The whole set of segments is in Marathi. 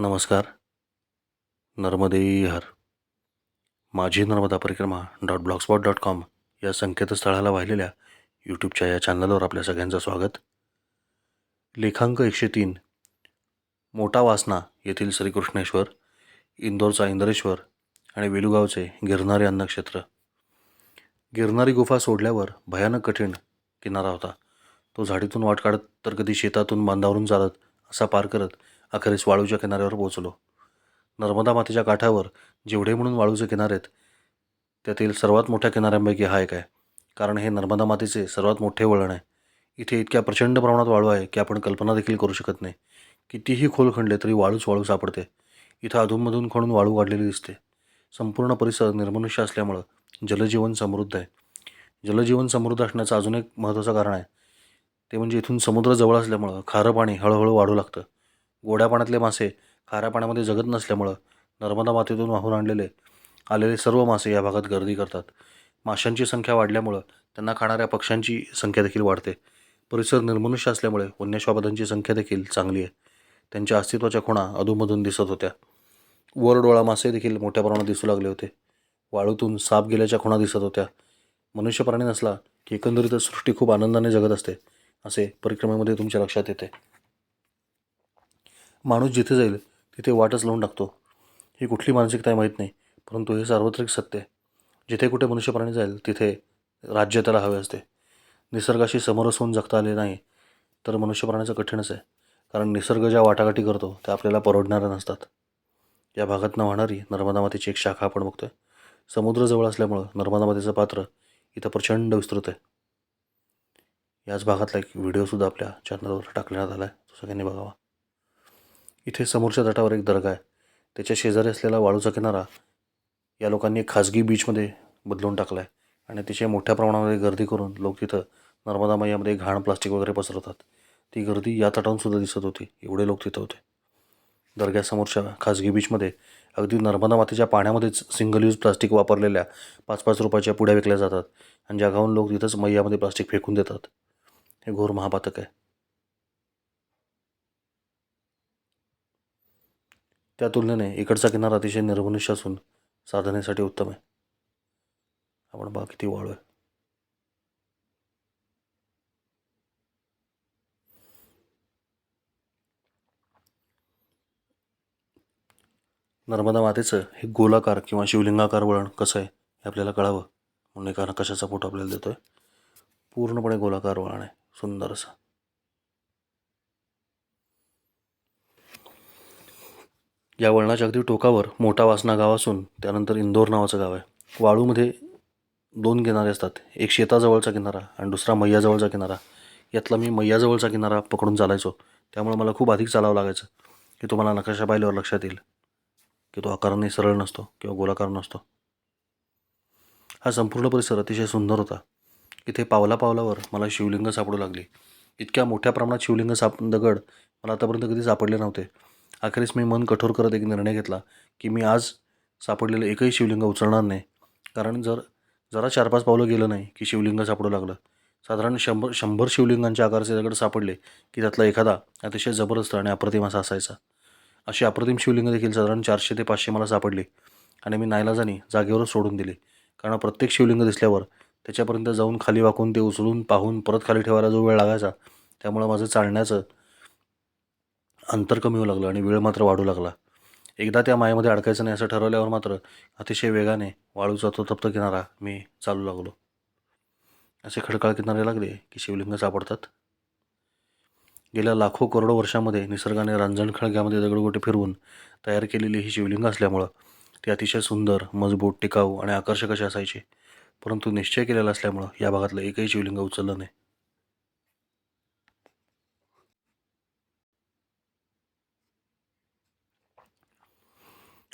नमस्कार. नर्मदे हर. माझी नर्मदा परिक्रमा डॉट ब्लॉगस्पॉट डॉट कॉम या संकेतस्थळाला वाहिलेल्या यूट्यूबच्या या चॅनलवर आपल्या सगळ्यांचं स्वागत. लेखांक एकशे तीन. मोठा वासना येथील श्रीकृष्णेश्वर इंदोरचा इंदरेश्वर आणि वेलुगावचे गिरणारे अन्नक्षेत्र. गिरणारी गुफा सोडल्यावर भयानक कठीण किनारा होता. तो झाडीतून वाट काढत तर कधी शेतातून बांधावरून चालत असा पार करत अखेरीस वाळूच्या किनाऱ्यावर पोहोचलो. नर्मदा मातेच्या काठावर जेवढे म्हणून वाळूचे किनारे आहेत त्यातील सर्वात मोठ्या किनाऱ्यांपैकी हा एक आहे. कारण हे नर्मदा मातेचे सर्वात मोठे वळण आहे. इथे इतक्या प्रचंड प्रमाणात वाळू आहे की आपण कल्पना देखील करू शकत नाही. कितीही खोल खणले तरी वाळूच वाळू सापडते. इथं अधूनमधून खणून वाळू वाढलेली दिसते. संपूर्ण परिसर निर्मनुष्य असल्यामुळं जलजीवन समृद्ध आहे. जलजीवन समृद्ध असण्याचं अजून एक महत्त्वाचं कारण आहे. ते म्हणजे इथून समुद्र जवळ असल्यामुळं खारं पाणी हळूहळू वाढू लागतं. गोड्या पाण्यातले मासे खाऱ्या पाण्यामध्ये जगत नसल्यामुळं नर्मदा मातेतून वाहून आणलेले आलेले सर्व मासे या भागात गर्दी करतात. माशांची संख्या वाढल्यामुळं त्यांना खाणाऱ्या पक्ष्यांची संख्या देखील वाढते. परिसर निर्मनुष्य असल्यामुळे वन्यश्वापदांची संख्या देखील चांगली आहे. त्यांच्या अस्तित्वाच्या खुणा अधूनमधून दिसत होत्या. वरडोळा मासे देखील मोठ्या प्रमाणात दिसू लागले होते. वाळूतून साप गेल्याच्या खुणा दिसत होत्या. मनुष्य प्राणी नसला की एकंदरीतच सृष्टी खूप आनंदाने जगत असते असे परिक्रमेमध्ये तुमच्या लक्षात येते. माणूस जिथे जाईल तिथे वाटच लावून टाकतो. ही कुठली मानसिकता आहे माहीत नाही परंतु हे सार्वत्रिक सत्य आहे. जिथे कुठे मनुष्य प्राणी जाईल तिथे राज्य त्याला हवे असते. निसर्गाशी समरस होऊन जगता आले नाही तर मनुष्य प्राण्याचं कठीणच आहे. कारण निसर्ग ज्या वाटाघाटी करतो त्या आपल्याला परवडणाऱ्या नसतात. या भागातनं वाहणारी नर्मदा मातेची एक शाखा आपण बघतोय. समुद्रजवळ असल्यामुळं नर्मदा मातेचं पात्र इथं प्रचंड विस्तृत आहे. याच भागातला एक व्हिडिओसुद्धा आपल्या चॅनलवर टाकण्यात आला आहे तो सगळ्यांनी बघावा. इथे समोरच्या तटावर एक दर्गा आहे. त्याच्या शेजारी असलेला वाळूचा किनारा या लोकांनी खाजगी बीचमध्ये बदलून टाकला आहे आणि अतिशय मोठ्या प्रमाणामध्ये गर्दी करून लोक तिथं नर्मदा मैयामध्ये घाण प्लास्टिक वगैरे पसरवतात. ती गर्दी या तटांसुद्धा दिसत होती. एवढे लोक तिथं होते. दर्ग्यासमोरच्या खाजगी बीचमध्ये अगदी नर्मदा मातेच्या पाण्यामध्येच सिंगल यूज प्लास्टिक वापरलेल्या पाच पाच रुपयाच्या पुड्या विकल्या जातात. आणि जगाहून लोक तिथंच मैयामध्ये प्लास्टिक फेकून देतात. हे घोर महापातक आहे. त्या तुलनेने इकडचा किनारा अतिशय निर्मनुष्य असून साधनेसाठी उत्तम आहे. आपण बा किती वाळू आहे. नर्मदा मातेचं हे गोलाकार किंवा शिवलिंगाकार वळण कसं आहे हे आपल्याला कळावं. म्हणून एका कशाचा फोटो आपल्याला देतोय? पूर्णपणे गोलाकार वळण आहे. सुंदर असं या वळणाच्या अगदी टोकावर मोठा वासना गाव असून त्यानंतर इंदोर नावाचं गाव आहे. वाळूमध्ये दोन किनारे असतात. एक शेताजवळचा किनारा आणि दुसरा मैयाजवळचा किनारा. यातला मी मैयाजवळचा किनारा पकडून चालायचो. त्यामुळे मला खूप अधिक चालावं लागायचं. की तुम्हाला नकाशा पाहिल्यावर लक्षात येईल. की तो आकाराने सरळ नसतो किंवा गोलाकार नसतो. हा संपूर्ण परिसर अतिशय सुंदर होता. इथे पावला पावलावर मला शिवलिंग सापडू लागली. इतक्या मोठ्या प्रमाणात शिवलिंग साप दगड मला आतापर्यंत कधी सापडले नव्हते. अखेरीस मी मन कठोर करत एक निर्णय घेतला की मी आज सापडलेलं एकही शिवलिंग उचलणार नाही. कारण जर जरा चार पाच पावलं गेलं नाही की शिवलिंग सापडू लागलं. साधारण शंभर शंभर शिवलिंगांच्या आकारचे दगड सापडले की त्यातला एखादा अतिशय जबरदस्त आणि अप्रतिम असा असायचा. अशी अप्रतिम शिवलिंग देखील साधारण चारशे ते पाचशे मला सापडली आणि मी नाईलाजानी जागेवरच सोडून दिली. कारण प्रत्येक शिवलिंग दिसल्यावर त्याच्यापर्यंत जाऊन खाली वाकून ते उचलून पाहून परत खाली ठेवायला जो वेळ लागायचा त्यामुळं माझं चालण्याचं अंतर कमी होऊ लागलं आणि वेळ मात्र वाढू लागला. एकदा त्या मायेमध्ये अडकायचं नाही असं ठरवल्यावर मात्र अतिशय वेगाने वाळूचा तो तप्त किनारा मी चालू लागलो. असे खडकाळ किनारे लागले की शिवलिंग सापडतात. गेल्या लाखो करोडो वर्षामध्ये निसर्गाने रांजण खळग्यामध्ये दगडगोटे फिरवून तयार केलेली ही शिवलिंग असल्यामुळं ती अतिशय सुंदर मजबूत टिकाऊ आणि आकर्षक अशी असायची. परंतु निश्चय केलेला असल्यामुळं या भागातलं एकही शिवलिंग उचललं नाही.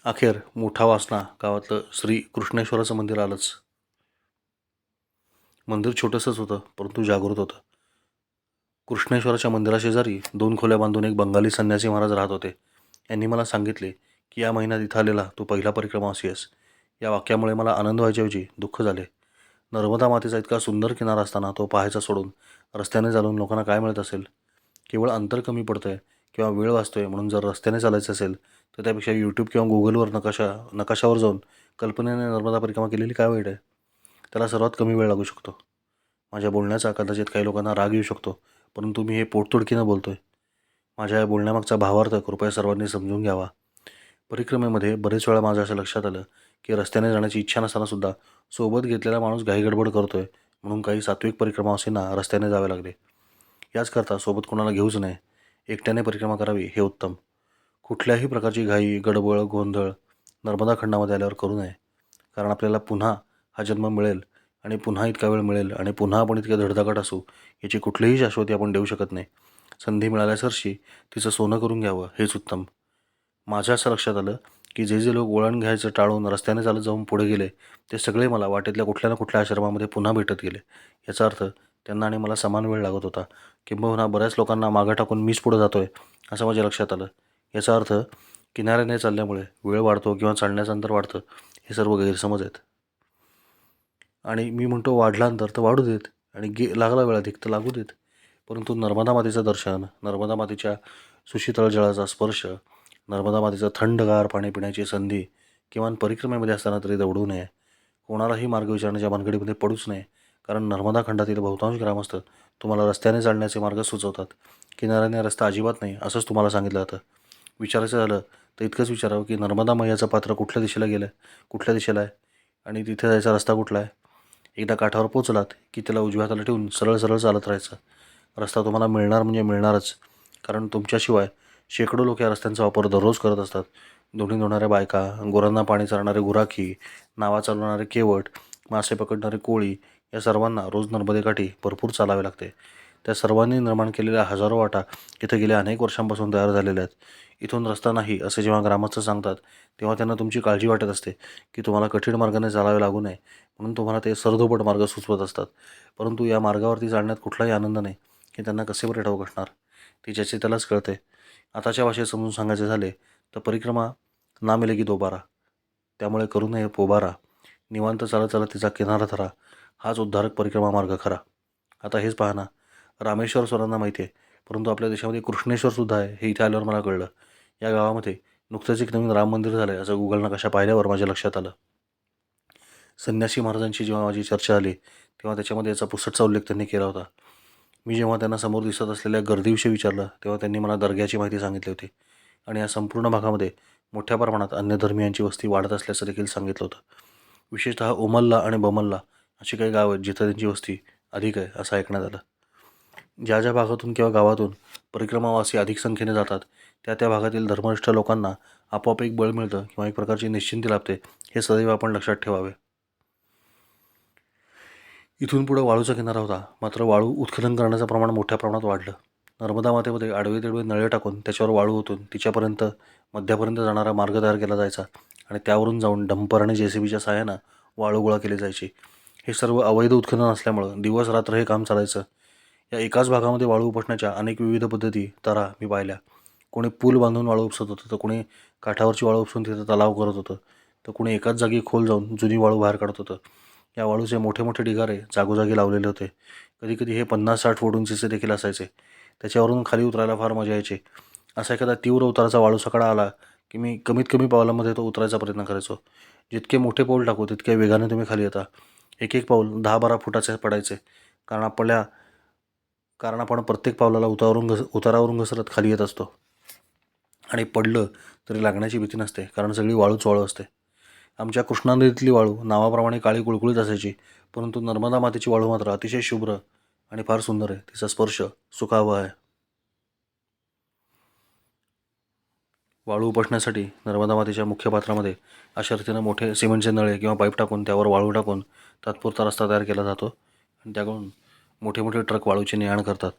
अखेर मोठा वासना गावातलं श्री कृष्णेश्वराचं मंदिर आलंच. मंदिर छोटंसंच होतं परंतु जागृत होतं. कृष्णेश्वराच्या मंदिराशेजारी दोन खोल्या बांधून एक बंगाली संन्यासी महाराज राहत होते. यांनी मला सांगितले की या महिन्यात इथं आलेला तू पहिला परिक्रमावासी आहेस या वाक्यामुळे मला आनंद व्हायच्याऐवजी दुःख झाले. नर्मदा मातेचा इतका सुंदर किनारा असताना तो पाहायचा सोडून रस्त्याने चालून लोकांना काय मिळत असेल? केवळ अंतर कमी पडतं आहे किंवा वेळ वाचतोय म्हणून जर रस्त्याने चालायचं असेल तर त्यापेक्षा यूट्यूब किंवा गुगलवर नकाशा नकाशावर जाऊन कल्पनेने नर्मदा परिक्रमा केलेली काय वाईट आहे? त्याला सर्वात कमी वेळ लागू शकतो. माझ्या बोलण्याचा कदाचित काही लोकांना राग येऊ शकतो परंतु मी हे पोटतोडकीनं बोलतो आहे माझ्या या बोलण्यामागचा भावार्थ कृपया सर्वांनी समजून घ्यावा. परिक्रमेमध्ये बरेच वेळा माझं असं लक्षात आलं की रस्त्याने जाण्याची इच्छा नसतानासुद्धा सोबत घेतलेला माणूस घाईगडबड करतो आहे म्हणून काही सात्विक परिक्रमा असेना रस्त्याने जावे लागले. याचकरता सोबत कोणाला घेऊच नये. एकट्याने परिक्रमा करावी हे उत्तम. कुठल्याही प्रकारची घाई गडबड गोंधळ नर्मदा खंडामध्ये आल्यावर करू नये. कारण आपल्याला पुन्हा हा जन्म मिळेल आणि पुन्हा इतका वेळ मिळेल आणि पुन्हा आपण इतक्या धडधाकट असू याची कुठलीही शाश्वती आपण देऊ शकत नाही. संधी मिळाल्यासरशी तिचं सोनं करून घ्यावं हेच उत्तम. माझ्या असं लक्षात आलं की जे जे लोक वळण घ्यायचं टाळून रस्त्याने चालत जाऊन पुढे गेले ते सगळे मला वाटेतल्या कुठल्या ना कुठल्या आश्रमामध्ये पुन्हा भेटत गेले. याचा अर्थ त्यांना आणि मला समान वेळ लागत होता. किंबहुना बऱ्याच लोकांना मागं टाकून मीच पुढे आहे असं माझ्या लक्षात आलं. याचा अर्थ किनाऱ्याने चालल्यामुळे वेळ वाढतो किंवा चालण्याचं अंतर वाढतं हे सर्व गैरसमज आहेत. आणि मी म्हणतो वाढला अंतर तर वाढू देत आणि गे लागला वेळ अधिक तर लागू देत. परंतु नर्मदा मातेचं दर्शन नर्मदा मातेच्या सुशीतळ जळाचा स्पर्श नर्मदा मातेचं थंडगार पाणी पिण्याची संधी किमान परिक्रमेमध्ये असताना तरी दौडू नये. कोणालाही मार्ग विचारण्याच्या भानगडीमध्ये पडूच नये. कारण नर्मदा खंडातील बहुतांश ग्रामस्थ तुम्हाला रस्त्याने चालण्याचे मार्ग सुचवतात. किनाऱ्याने रस्ता अजिबात नाही असंच तुम्हाला सांगितलं जातं. विचारायचं झालं तर इतकंच विचारावं की नर्मदा मैयाचं पात्र कुठल्या दिशेला गेलं आहे कुठल्या दिशेला आहे? आणि तिथे जायचा रस्ता कुठला आहे? एकदा काठावर पोचलात की त्याला उजव्या हाताला ठेवून सरळ सरळ चालत राहायचं. रस्ता तुम्हाला मिळणार म्हणजे मिळणारच. कारण तुमच्याशिवाय शेकडो लोक या रस्त्यांचा वापर दररोज करत असतात. दोन्ही धुणाऱ्या बायका गुरांना पाणी चालणारे गुराखी नावा चालवणारे केवट मासे पकडणारे कोळी या सर्वांना रोज नर्मदेकाठी भरपूर चालावे लागते. त्या सर्वांनी निर्माण केलेल्या हजारो वाटा इथं गेल्या अनेक वर्षांपासून तयार झालेल्या आहेत. इथून रस्ता नाही असे जेव्हा ग्रामस्थ सांगतात तेव्हा त्यांना तुमची काळजी वाटत असते की तुम्हाला कठीण मार्गाने चालावे लागू नये म्हणून तुम्हाला ते सरधोपट मार्ग सुचवत असतात. परंतु या मार्गावरती चालण्यात कुठलाही आनंद नाही हे त्यांना कसे बरे ठाऊक असणार? ती ज्याचे त्यालाच कळते. आताच्या भाषेत समजून सांगायचे झाले तर परिक्रमा ना मिले की दोबारा. त्यामुळे करू नये पोबारा. निवांत चालत चालत तिचा किनारा धरा. हाच उद्धारक परिक्रमा मार्ग खरा. आता हेच पाहना ना रामेश्वर स्वरांना माहिती आहे. परंतु आपल्या देशामध्ये कृष्णेश्वरसुद्धा आहे हे इथे आल्यावर मला कळलं. या गावामध्ये नुकतंच एक नवीन राम मंदिर झालं आहे असं गुगल नकाशा पाहिल्यावर माझ्या लक्षात आलं. संन्यासी महाराजांची जेव्हा माझी चर्चा आली तेव्हा त्याच्यामध्ये याचा पुसटचा उल्लेख त्यांनी केला होता. मी जेव्हा त्यांना समोर दिसत असलेल्या गर्दीविषयी विचारलं तेव्हा त्यांनी मला दर्ग्याची माहिती सांगितली होती. आणि या संपूर्ण भागामध्ये मोठ्या प्रमाणात अन्य धर्मियांची वस्ती वाढत असल्याचं देखील सांगितलं होतं. विशेषतः उमल्ला आणि बमल्ला अशी काही गावं आहेत जिथं त्यांची वस्ती अधिक आहे असं ऐकण्यात आलं. ज्या ज्या भागातून किंवा गावातून परिक्रमावासी अधिक संख्येने जातात त्या त्या भागातील धर्मनिष्ठ लोकांना आपोआप एक बळ मिळतं किंवा एक प्रकारची निश्चिंती लाभते हे सदैव आपण लक्षात ठेवावे. इथून पुढे वाळूचा किनारा होता. मात्र वाळू उत्खनन करण्याचं प्रमाण मोठ्या प्रमाणात वाढलं. नर्मदा मातेमध्ये आडवे तिडवे नळे टाकून त्याच्यावर वाळू ओतून तिच्यापर्यंत मध्यापर्यंत जाणारा मार्ग तयार केला जायचा आणि त्यावरून जाऊन डंपर आणि जे सी बीच्या सहाय्यानं वाळू गोळा केली जायची. हे सर्व अवैध उत्खनन असल्यामुळं दिवस रात्र हे काम चालायचं. या एकाच भागामध्ये वाळू उपसण्याच्या अनेक विविध पद्धती तरा मी पाहिल्या. कोणी पूल बांधून वाळू उपसत होतं तर कोणी काठावरची वाळू उपसून तिथं तलाव करत होतं तर कोणी एकाच जागी खोल जाऊन जुनी वाळू बाहेर काढत होतं. या वाळूचे मोठे मोठे ढिगारे जागोजागी लावलेले होते. कधीकधी हे पन्नास साठ फूट उंचीचे देखील असायचे. त्याच्यावरून खाली उतरायला फार मजा यायची. असा एखादा तीव्र उताराचा वाळू सकाळा आला की मी कमीत कमी पावलामध्ये तो उतरायचा प्रयत्न करायचो. जितके मोठे पाऊल टाकू तितके वेगाने तुम्ही खाली येता. एक एक पाऊल दहा बारा फुटाचे पडायचे. कारण आपल्या कारण आपण प्रत्येक पावलाला उतावरून घस उतारावरून घसरत खाली येत असतो. आणि पडलं तरी लागण्याची भीती नसते कारण सगळी वाळूच वाळू असते. आमच्या कृष्णा नदीतली वाळू नावाप्रमाणे काळी कुळकुळीत असायची परंतु नर्मदा मातेची वाळू मात्र अतिशय शुभ्र आणि फार सुंदर आहे. तिचा स्पर्श सुखावह आहे. वाळू उपसण्यासाठी नर्मदा मातेच्या मुख्य पात्रामध्ये अशा रीतीनं मोठे सिमेंटचे नळे किंवा पाईप टाकून त्यावर वाळू टाकून तात्पुरता रस्ता तयार केला जातो. आणि त्याकडून मोठे मोठे ट्रक वाळूची ने आण करतात.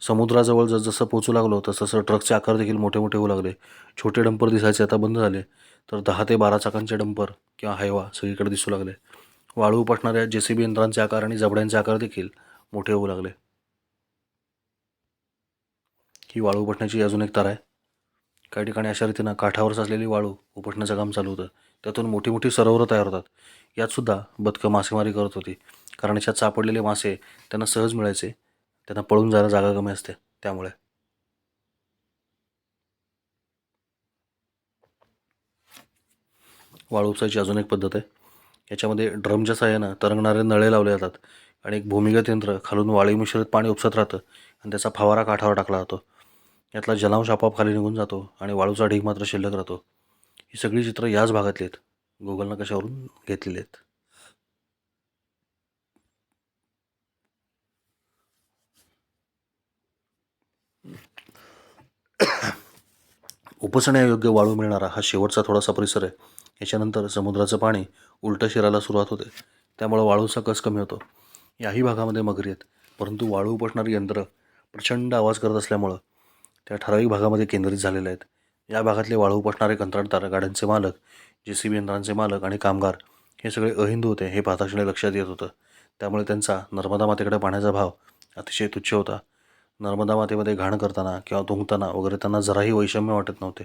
समुद्राजवळ जसजसं पोचू लागलो तसं ट्रकचे आकार देखील मोठे मोठे होऊ लागले. छोटे डंपर दिसायचे आता बंद झाले. तर दहा ते बारा चाकांचे डंपर किंवा हायवा सगळीकडे दिसू लागले. वाळू उपटणाऱ्या जे सी बी यंत्रांचे आकार आणि जबड्यांचे आकार देखील मोठे होऊ लागले. ही वाळू उपटण्याची अजून एक तार आहे. काही ठिकाणी अशा रीतीनं काठावर साचलेली वाळू उपटण्याचं काम चालू होतं. त्यातून मोठी मोठी सरोवरं तयार होतात. यातसुद्धा बदकं मासेमारी करत होती. कारण याच्यात सापडलेले मासे त्यांना सहज मिळायचे. त्यांना पळून जायला जागा कमी असते त्यामुळे. वाळू उपसायची अजून एक पद्धत आहे. याच्यामध्ये ड्रमच्या सहाय्यानं तरंगणारे नळे लावले जातात आणि एक भूमिगत यंत्र खालून वाळी मिश्रित पाणी उपसत राहतं आणि त्याचा फवारा काठावर टाकला जातो. यातला जलांश आपाप खाली निघून जातो आणि वाळूचा ढीग मात्र शिल्लक राहतो. ही सगळी चित्रं याच भागातली आहेत. गुगलनं कशावरून घेतलेली आहेत. उपसण्यायोग्य वाळू मिळणारा हा शेवटचा थोडासा परिसर आहे. याच्यानंतर समुद्राचं पाणी उलटं शिरायला सुरुवात होते. त्यामुळं वाळूचा कस कमी होतो? याही भागामध्ये मगरी आहेत. परंतु वाळू उपसणारी यंत्र प्रचंड आवाज करत असल्यामुळं त्या ठराविक भागामध्ये केंद्रित झालेल्या आहेत. या भागातले वाळू उपसणारे कंत्राटदार गाड्यांचे मालक जे सी बी यंत्रांचे मालक आणि कामगार हे सगळे अहिंदू होते हे पाहताक्षणी लक्षात येत होतं. त्यामुळे त्यांचा नर्मदा मातेकडे पाण्याचा भाव अतिशय तुच्छ होता. नर्मदा मातेमध्ये घाण करताना किंवा धुंकताना वगैरे त्यांना जराही वैषम्य वाटत नव्हते.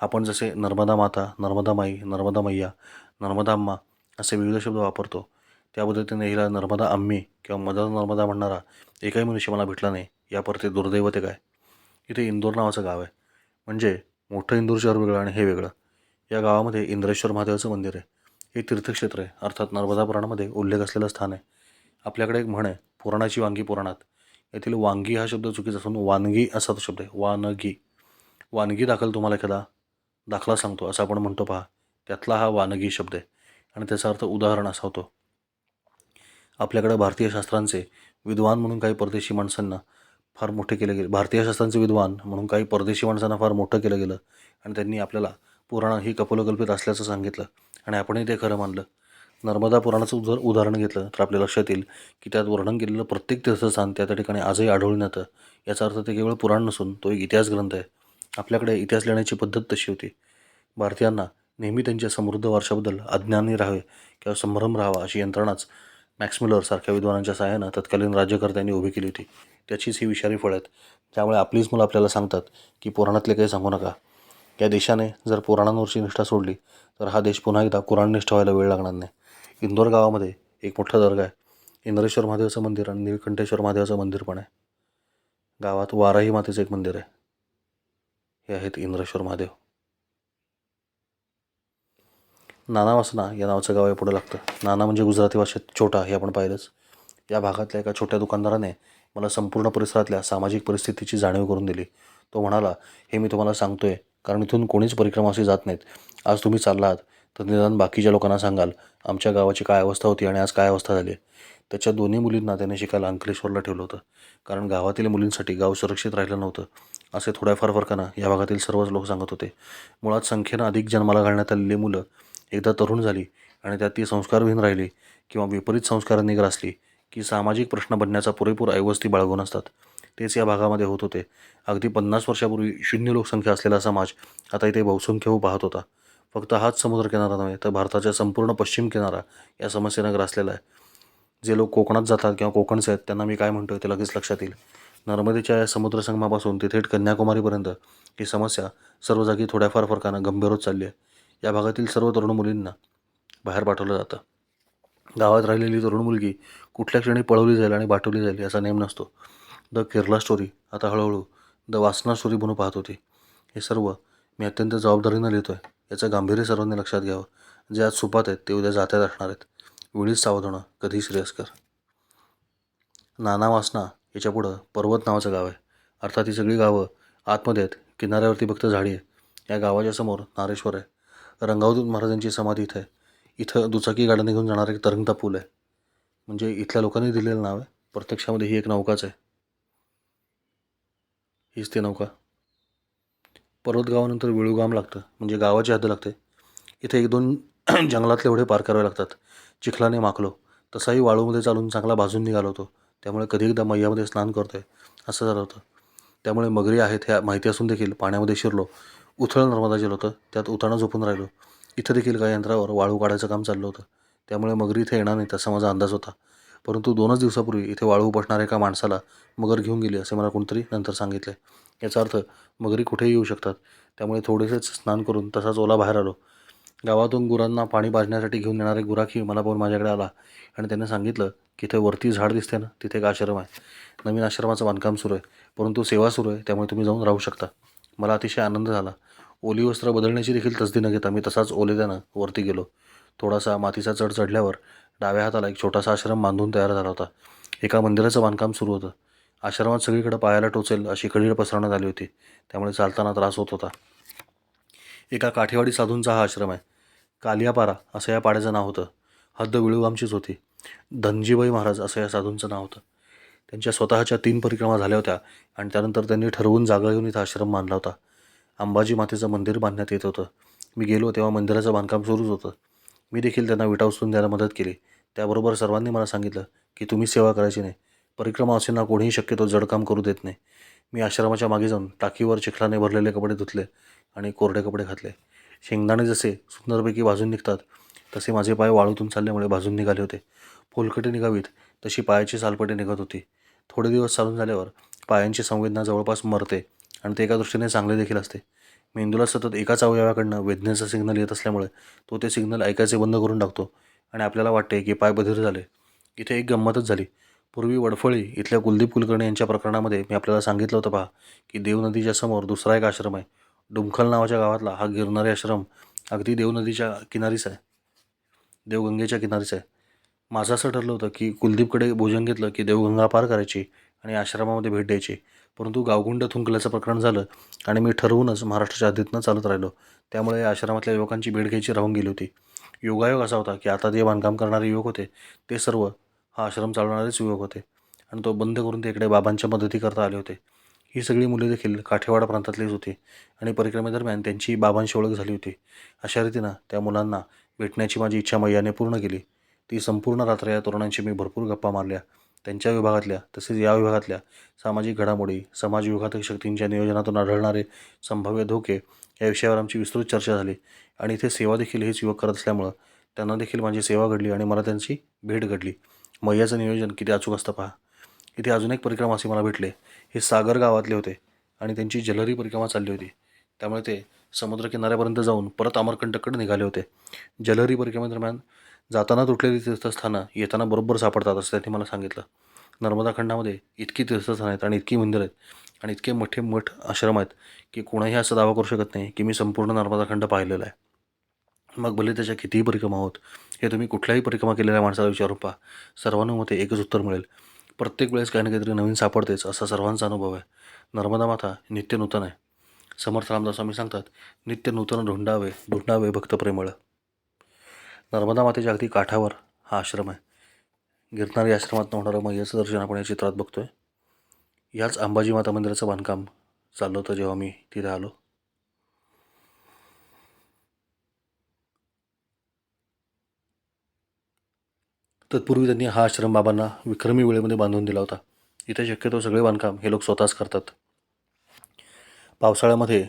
आपण जसे नर्मदा माता नर्मदा माई नर्मदा मैया नर्मदा अम्मा असे विविध शब्द वापरतो त्या पद्धतीने हिला नर्मदा आम्ही किंवा मदर नर्मदा म्हणणारा एकही मनुष्य मला भेटला नाही यापर ते दुर्दैव ते काय? इथे इंदोर नावाचं गाव आहे. म्हणजे मोठं इंदूर शहर वेगळं आणि हे वेगळं. या गावामध्ये इंद्रेश्वर महादेवाचं मंदिर आहे. हे तीर्थक्षेत्र आहे. अर्थात नर्मदा पुराणामध्ये उल्लेख असलेलं स्थान आहे. आपल्याकडे एक म्हण आहे पुराणाची वांगी पुराणात. येथील वांगी हा शब्द चुकीचा असून वानगी असा तो शब्द आहे. वानगी. वानगी दाखल तुम्हाला एखादा दाखला सांगतो. असं आपण म्हणतो पहा. त्यातला हा वानगी शब्द आहे. आणि त्याचा अर्थ उदाहरण असा होतो. आपल्याकडे भारतीय शास्त्रांचे विद्वान म्हणून काही परदेशी माणसांना फार मोठे केले गेले. भारतीय शास्त्रांचे विद्वान म्हणून काही परदेशी माणसांना फार मोठं केलं गेलं. आणि त्यांनी आपल्याला पुराण ही कपोलकल्पित असल्याचं सांगितलं. आणि आपणही ते खरं मानलं. नर्मदा पुराणाचं जर उदाहरण घेतलं तर आपल्या लक्षात येईल की त्यात वर्णन केलेलं प्रत्येक तीर्थस्थान त्या त्या ठिकाणी आजही आढळून येतं. याचा अर्थ ते केवळ पुराण नसून तो एक इतिहास ग्रंथ आहे. आपल्याकडे इतिहास लिहिण्याची पद्धत तशी होती. भारतीयांना नेहमी त्यांच्या समृद्ध वारशाबद्दल अज्ञानी राहावे किंवा संभ्रम राहावा अशी यंत्रणाच मॅक्समिलर सारख्या विद्वानांच्या सहाय्यानं तत्कालीन राज्यकर्त्यांनी उभी केली होती. त्याचीच ही विषारी फळं आहेत. त्यामुळे आपलीच मुलं आपल्याला सांगतात की पुराणातले काही सांगू नका. या देशाने जर पुराणांवरची निष्ठा सोडली तर हा देश पुन्हा एकदा कुराणनिष्ठ व्हायला वेळ लागणार नाही. इंदोर गावामध्ये एक मोठा दर्गा आहे. इंद्रेश्वर महादेवाचं मंदिर आणि निळकंठेश्वर महादेवाचं मंदिर पण आहे. गावात वाराही मातेचं एक मंदिर आहे. हे आहेत इंद्रेश्वर महादेव. नाना वासना या नावाचं गाव आहे पुढं लागतं. नाना म्हणजे गुजराती भाषेत छोटा हे आपण पाहिलंच. या भागातल्या एका छोट्या दुकानदाराने मला संपूर्ण परिसरातल्या सामाजिक परिस्थितीची जाणीव करून दिली. तो म्हणाला हे मी तुम्हाला सांगतोय कारण इथून कोणीच परिक्रमाशी जात नाहीत. आज तुम्ही चाललात तर निदान बाकीच्या लोकांना सांगाल आमच्या गावाची काय अवस्था होती आणि आज काय अवस्था झाली त्याच्या दोन्ही मुलींना त्याने शिकायला अंकलेश्वरला ठेवलं होतं. कारण गावातील मुलींसाठी गाव सुरक्षित राहिलं नव्हतं. असे थोड्याफार फरकानं या भागातील सर्वच लोक सांगत होते. मुळात संख्येनं अधिक जन्माला घालण्यात आलेली मुलं एकदा तरुण झाली आणि त्यात ती संस्कारविहीन राहिली किंवा विपरीत संस्कारांनी ग्रासली की सामाजिक प्रश्न बनण्याचा पुरेपूर ऐवस्ती बाळगून असतात. तेच या भागामध्ये होत होते. अगदी पन्नास वर्षापूर्वी शून्य लोकसंख्या असलेला समाज आता इथे बहुसंख्य होऊ पाहत होता. फक्त हाच समुद्रकिनारा नव्हे तर भारताच्या संपूर्ण पश्चिम किनारा या समस्येनं ग्रासलेला आहे. जे लोक कोकणात जातात किंवा कोकणचे आहेत त्यांना मी काय म्हणतोय ते लगेच लक्षात येईल. नर्मदेच्या या समुद्रसंगमापासून ते थेट कन्याकुमारीपर्यंत ही समस्या सर्व जागी थोड्याफार फरकानं गंभीर होत चालली आहे. या भागातील सर्व तरुण मुलींना बाहेर पाठवलं जातं. गावात राहिलेली तरुण मुलगी कुठल्या क्षणी पळवली जाईल आणि पाठवली जाईल याचा नेम नसतो. द केरला स्टोरी आता हळूहळू द वासना स्टोरी म्हणून पाहत होती. हे सर्व मी अत्यंत जबाबदारीनं लिहितो आहे याचं गांभीर्य सर्वांनी लक्षात घ्यावं. जे आज सुपात आहेत ते उद्या जात्यात असणार आहेत. वेळीच सावध होणं कधी श्रेयस्कर नाना वासना याच्यापुढं पर्वत नावाचं गाव आहे. अर्थात ही सगळी गावं आतमध्ये आहेत. किनाऱ्यावरती फक्त झाडी आहे. या गावाच्या समोर नारेश्वर आहे. रंगावती महाराजांची समाधी इथं आहे. इथं दुचाकी गाड्या निघून जाणारा एक तरंगता पूल आहे. म्हणजे इथल्या लोकांनी दिलेलं नाव आहे. प्रत्यक्षामध्ये ही एक नौकाच आहे. हीच ती नौका. पर्वत गावानंतर विळूगाम लागतं म्हणजे गावाची हद्द लागते. इथे एक दोन जंगलातले एवढे पार करावे लागतात. चिखलाने माखलो तसाही वाळूमध्ये चालून चांगला भाजून निघालो होतो. त्यामुळे कधी एकदा मैयामध्ये स्नान करतो आहे असं झालं होतं. त्यामुळे मगरी आहेत ह्या माहिती असून देखील पाण्यामध्ये शिरलो. उथळ नर्मदा जेल होतं. त्यात उताणं झोपून राहिलो. इथं देखील काही यंत्रावर वाळू काढायचं काम चाललं होतं. त्यामुळे मगरी इथे येणार नाही तसा माझा अंदाज होता. परंतु दोनच दिवसापूर्वी इथे वाळू उपसणाऱ्या एका माणसाला मगर घेऊन गेली असे मला कोणतरी नंतर सांगितले. याचा अर्थ मगरी कुठेही येऊ शकतात. त्यामुळे थोडेसेच स्नान करून तसाच ओला बाहेर आलो. गावातून गुरांना पाणी पाजण्यासाठी घेऊन येणारे गुराखी मला पाहून माझ्याकडे आला आणि त्याने सांगितलं की इथे वरती झाड दिसते ना तिथे एक आश्रम आहे. नवीन आश्रमाचं बांधकाम सुरू आहे. परंतु सेवा सुरू आहे त्यामुळे तुम्ही जाऊन राहू शकता. मला अतिशय आनंद झाला. ओली वस्त्र बदलण्याची देखील तसदी न घेता मी तसाच ओलेद्यानं वरती गेलो. थोडासा मातीचा चढ चढल्यावर डाव्या हाताला एक छोटासा आश्रम बांधून तयार झाला होता. एका मंदिराचं बांधकाम सुरू होतं. आश्रमात सगळीकडे पायाला टोचेल अशी कळीड पसरवण्यात आली होती. त्यामुळे चालताना त्रास होत होता. एका काठेवाडी साधूंचा हा आश्रम आहे. कालियापारा असं या पाड्याचं नाव होतं. हद्द विळूगामचीच होती. धनजीबाई महाराज असं या साधूंचं नाव होतं. त्यांच्या स्वतःच्या तीन परिक्रमा झाल्या होत्या आणि त्यानंतर त्यांनी ठरवून जागा घेऊन इथं आश्रम बांधला होता. अंबाजी मातेचं मंदिर बांधण्यात येत होतं. मी गेलो तेव्हा मंदिराचं बांधकाम सुरूच होतं. मी देखील त्यांना विटा उचलून द्यायला मदत केली. त्याबरोबर सर्वांनी मला सांगितलं की तुम्ही सेवा करायची नाही. परिक्रमा असेना कोणीही शक्यतो जडकाम करू देत नाही. मी आश्रमाच्या मागे जाऊन टाकीवर चिखलाने भरलेले कपडे धुतले आणि कोरडे कपडे घातले. शेंगदाणे जसे सुंदरपैकी भाजून निघतात तसे माझे पाय वाळूतून चालल्यामुळे भाजून निघाले होते. फुलकटे निघावीत तशी पायाची सालपटे निघत होती. थोडे दिवस चालून झाल्यावर पायांची संवेदना जवळपास मरते आणि ते एका दृष्टीने चांगले देखील असते. मेंदूला सतत एकाच अवयवाकडनं वेदनेचा सिग्नल येत असल्यामुळे तो ते सिग्नल ऐकायचे बंद करून टाकतो आणि आपल्याला वाटते की पाय बधीर झाले. इथे एक गंमतच झाली. पूर्वी वडफळी इथल्या कुलदीप कुलकर्णी यांच्या प्रकरणामध्ये मी आपल्याला सांगितलं होतं पहा की देव नदीच्या समोर दुसरा एक आश्रम आहे. डुमखल नावाच्या गावातला हा गिरणारी आश्रम अगदी देव नदीच्या किनारीच आहे. देवगंगेच्या किनारीच आहे. माझं असं ठरलं होतं की कुलदीपकडे भोजन घेतलं की देवगंगा पार करायची आणि आश्रमामध्ये भेट द्यायची. परंतु गावगुंड थुंकल्याचं प्रकरण झालं आणि मी ठरवूनच महाराष्ट्राच्या आधीतनं चालत राहिलो. त्यामुळे आश्रमातल्या युवकांची भेट घ्यायची राहून गेली होती. योगायोग असा होता की आता जे बांधकाम करणारे युवक होते ते सर्व हा आश्रम चालवणारेच युवक होते. आणि तो बंद करून ते इकडे बाबांच्या मदतीकरता आले होते. ही सगळी मुले देखील काठेवाडा प्रांतातलीच होती आणि परिक्रमेदरम्यान त्यांची बाबांशी ओळख झाली होती. अशा रीतीनं त्या मुलांना भेटण्याची माझी इच्छा मैयाने पूर्ण केली. ती संपूर्ण रात्र या तरुणांशी मी भरपूर गप्पा मारल्या. त्यांच्या विभागातल्या तसेच या विभागातल्या सामाजिक घडामोडी समाज विघातक शक्तींच्या नियोजनातून आढळणारे संभाव्य धोके या विषयावर आमची विस्तृत चर्चा झाली. आणि इथे सेवा देखील हेच युवक करत असल्यामुळं त्यांना देखील माझी सेवा घडली आणि मला त्यांची भेट घडली. मैयाचं नियोजन किती अचूक असतं पहा. इथे अजून एक परिक्रमासी मला भेटले. हे सागर गावातले होते आणि त्यांची जलहरी परिक्रमा चालली होती. त्यामुळे ते समुद्रकिनाऱ्यापर्यंत जाऊन परत अमरकंटककडे निघाले होते. जलहरी परिक्रमेदरम्यान जाताना तुटलेली तीर्थस्थानं येताना बरोबर सापडतात असं त्यांनी मला सांगितलं. नर्मदा खंडामध्ये इतकी तीर्थस्थानं आहेत आणि इतकी मंदिरं आहेत आणि इतके मोठे मठ आश्रम आहेत की कोणाही असा दावा करू शकत नाही की मी संपूर्ण नर्मदा खंड पाहिलेला आहे. मग भले त्याच्या कितीही परिक्रमा होत हे तुम्ही कुठल्याही परिक्रमा केलेल्या माणसाला विचारून पहा. सर्वांमध्ये एकच उत्तर मिळेल. प्रत्येक वेळेस काही ना काहीतरी नवीन सापडतेच असा सर्वांचा अनुभव आहे. नर्मदा माता नित्य नूतन आहे. समर्थ रामदास स्वामी सांगतात नित्य नूतन ढोंडावे ढुंडावे भक्तप्रेमळ नर्मदा मातेच्या अगदी काठावर हा आश्रम आहे. गिरणारी आश्रमात होणारं मैयाचं दर्शन आपण या चित्रात बघतोय. याच अंबाजी माता मंदिराचं बांधकाम चाललं होतं जेव्हा मी तिथे आलो. तत्पूर्वी त्यांनी हा आश्रम बाबांना विक्रमी वेळेमध्ये बांधून दिला होता. इथे शक्यतो सगळे बांधकाम हे लोक स्वतःच करतात. पावसाळ्यामध्ये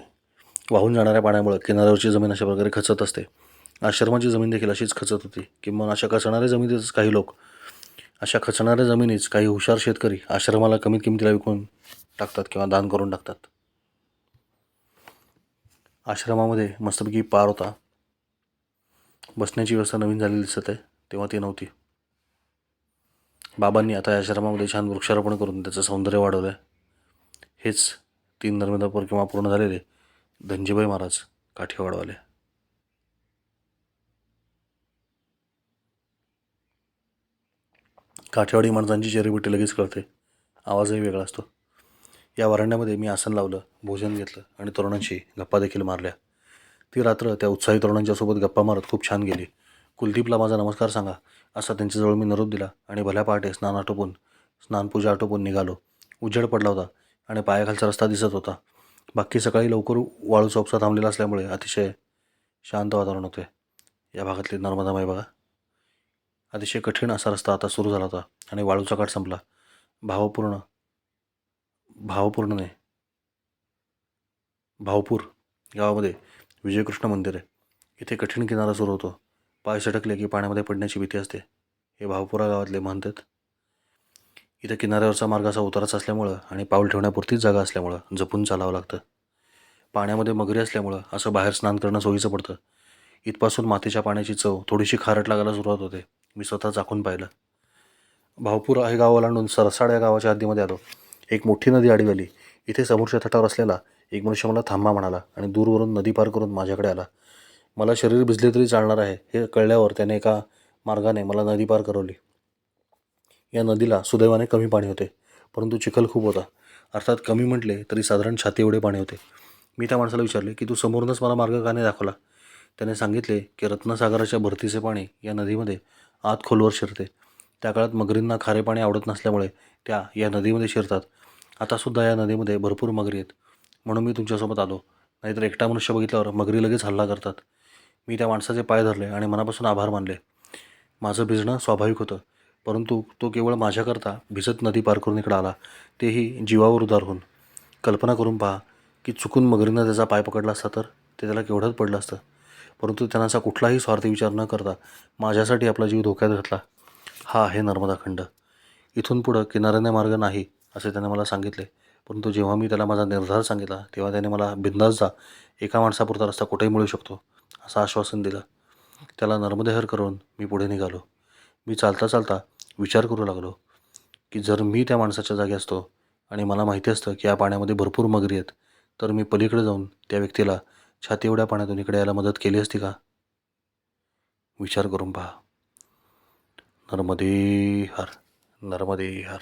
वाहून जाणाऱ्या पाण्यामुळे किनाऱ्यावरची जमीन अशा प्रकारे खचत असते. आश्रमाची जमीन देखील अशीच खचत होती किंवा अशा खचणाऱ्या जमिनीतच काही लोक अशा खचणाऱ्या जमिनीच काही हुशार शेतकरी आश्रमाला कमीत किमतीला विकून टाकतात किंवा दान करून टाकतात. आश्रमामध्ये मस्तपैकी पार होता. बसण्याची व्यवस्था नवीन झालेली दिसत आहे तेव्हा ती नव्हती. बाबांनी आता या आश्रमामध्ये छान वृक्षारोपण करून त्याचं सौंदर्य वाढवलं आहे हेच तीन नर्मदा किंवा पूर्ण झालेले धनजीबाई महाराज काठीवाडवाले. काठेवाडी माणसांची चेरीबुट्टी लगेच कळते. आवाजही वेगळा असतो. या वरांड्यामध्ये मी आसन लावलं भोजन घेतलं आणि तरुणांशी गप्पा देखील मारल्या. ती रात्र त्या उत्साही तरुणांच्यासोबत गप्पा मारत खूप छान गेली. कुलदीपला माझा नमस्कार सांगा. असा त्यांच्याजवळ मी निरोप दिला आणि भल्या पहाटे स्नान आटोपून स्नानपूजा आटोपून निघालो. उजेड पडला होता आणि पायाखालचा रस्ता दिसत होता. बाकी सकाळी लवकर वाळू चौकसा थांबलेला असल्यामुळे अतिशय शांत वातावरण होते. या भागातली नर्मदामाई बघा. अतिशय कठीण असा रस्ता आता सुरू झाला होता आणि वाळूचा काठ संपला. भावपूर्ण भावपूर्णने भावपूर गावामध्ये विजयकृष्ण मंदिर आहे. इथे कठीण किनारा सुरू होतो. पाय सटकले की पाण्यामध्ये पडण्याची भीती असते. हे भावपुरा गावातले म्हणतात. इथं किनाऱ्यावरचा मार्ग असा उतारच असल्यामुळं आणि पाऊल ठेवण्यापुरतीच जागा असल्यामुळं जपून चालावं लागतं. पाण्यामध्ये मगरी असल्यामुळं असं बाहेर स्नान करणं सोयीचं पडतं. इथपासून मातीच्या पाण्याची चव थोडीशी खारट लागायला सुरुवात होते. मी स्वतः चाकून पाहिलं. भावपूर हे गाव ओलांडून सरसाड या गावाच्या हद्दीमध्ये आलो. एक मोठी नदी आडवी आली इथे समोरच्या तटावर असलेला एक मनुष्य मला थांबा म्हणाला आणि दूरवरून नदी पार करून माझ्याकडे आला. मला शरीर भिजले तरी चालणार आहे हे कळल्यावर त्याने एका मार्गाने मला नदी पार करवली. या नदीला सुदैवाने कमी पाणी होते परंतु चिखल खूप होता. अर्थात कमी म्हटले तरी साधारण छाती एवढे पाणी होते. मी त्या माणसाला विचारले की तू समोरूनच मला मार्ग का नाही दाखवला? त्याने सांगितले की रत्नसागराच्या भरतीचे पाणी या नदीमध्ये आत खोलवर शिरते. त्या काळात मगरींना खारे पाणी आवडत नसल्यामुळे त्या या नदीमध्ये शिरतात. आतासुद्धा या नदीमध्ये भरपूर मगरी आहेत. म्हणून मी तुमच्यासोबत आलो. नाहीतर एकटा मनुष्य बघितल्यावर मगरी लगेच हल्ला करतात. मी त्या माणसाचे पाय धरले आणि मनापासून आभार मानले. माझं भिजणं स्वाभाविक होतं परंतु तो केवळ माझ्याकरता भिजत नदी पार करून इकडं आला. तेही जीवावर उदार होऊन. कल्पना करून पहा की चुकून मगरीनं त्याचा पाय पकडला असता तर ते त्याला केवढंच पडलं असतं. परंतु त्यांना असा कुठलाही स्वार्थी विचार न करता माझ्यासाठी आपला जीव धोक्यात घातला. हा आहे नर्मदा खंड. इथून पुढं किनाऱ्याने मार्ग नाही असे त्याने मला सांगितले. परंतु जेव्हा मी त्याला माझा निर्धार सांगितला तेव्हा त्याने मला बिंदास जा. एका माणसापुरता रस्ता कुठेही मिळू शकतो. असं आश्वासन दिलं. त्याला नर्मदेहर करून मी पुढे निघालो. मी चालता चालता विचार करू लागलो की जर मी त्या माणसाच्या जागी असतो आणि मला माहिती असतं की या पाण्यामध्ये भरपूर मगरी आहेत तर मी पलीकडे जाऊन त्या व्यक्तीला छाती एवढ्या पाण्यातून इकडे यायला मदत केली असती का? विचार करून पहा. नर्मदे हर नर्मदे हर